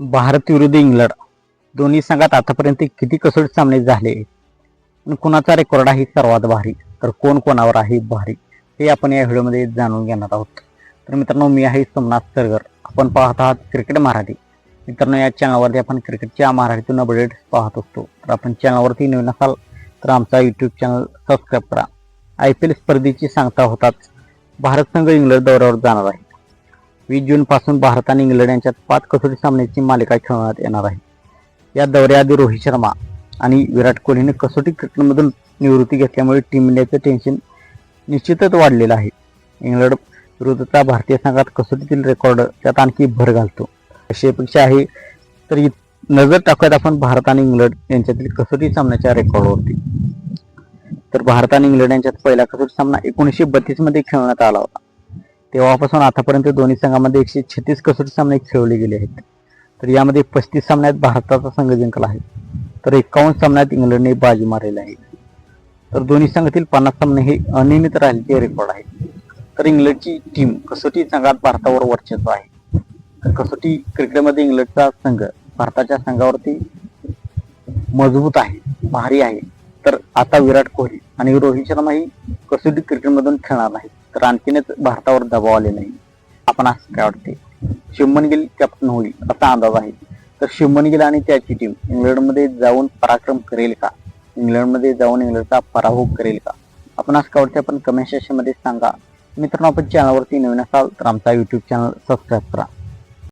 भारत विरुद्ध इंग्लंड. दोन्ही संघात आतापर्यंत किती कसोटी सामने झाले? आणि कुणाचा रेकॉर्ड आहे सर्वात भारी? तर कोण कोणावर आहे भारी? हे आपण या व्हिडिओमध्ये जाणून घेणार आहोत. तर मित्रांनो मी आहे सोमनाथ सरगर. आपण पाहत आहात क्रिकेट मराठी. मित्रांनो या चॅनलवरती आपण क्रिकेटच्या मराठीतून अपडेट पाहत असतो. तर आपण चॅनलवरती नवीन असाल तर आमचा यूट्यूब चॅनल सबस्क्राईब करा. आय पी एल स्पर्धेची सांगता होताच भारत संघ इंग्लंड दौऱ्यावर जाणार आहे. वीस जून पासून भारत आणि इंग्लंड यांच्यात पाच कसोटी सामन्याची मालिका खेळवण्यात येणार आहे. या दौऱ्याआधी रोहित शर्मा आणि विराट कोहलीने कसोटी क्रिकेटमधून निवृत्ती घेतल्यामुळे टीम इंडियाचं टेन्शन निश्चितच वाढलेलं आहे. इंग्लंड विरुद्धचा भारतीय संघात कसोटीतील रेकॉर्ड त्यात आणखी भर घालतो. अशी अपेक्षा आहे तर नजर टाकूयात आपण भारत आणि इंग्लंड यांच्यातील कसोटी सामन्याच्या रेकॉर्डवरती तर भारत आणि इंग्लंड यांच्यात पहिला कसोटी सामना एकोणीसशे बत्तीसमध्ये खेळण्यात खेळवण्यात आला होता. तेव्हापासून आतापर्यंत दोन्ही संघामध्ये एकशे छत्तीस कसोटी सामने खेळवले गेले आहेत. तर यामध्ये पस्तीस सामन्यात भारताचा संघ जिंकला आहे. तर एकावन्न सामन्यात इंग्लंडने बाजी मारलेली आहे. तर दोन्ही संघातील पन्नास सामने हे अनियमित राहिलेले रेकॉर्ड आहे तर इंग्लंडची टीम कसोटी संघात भारतावर वर्चस्व आहे. तर कसोटी क्रिकेटमध्ये इंग्लंडचा संघ भारताच्या संघावरती मजबूत आहे भारी आहे. तर आता विराट कोहली आणि रोहित शर्मा ही कसोटी क्रिकेटमधून खेळणार नाही तर आणखीनच भारतावर दबाव आलेला आहे. आपण असं काय वाटते शुभमन गिल कॅप्टन होईल असा अंदाज आहे. तर शुभमन गिल आणि त्याची टीम इंग्लंडमध्ये जाऊन पराक्रम करेल का? इंग्लंडमध्ये जाऊन इंग्लंडचा पराभव करेल का? आपण असं काय वाटते आपण कमेंट सेक्शनमध्ये सांगा. मित्रांनो आपण चॅनलवरती नवीन असाल तर आमचा युट्यूब चॅनल सबस्क्राईब करा.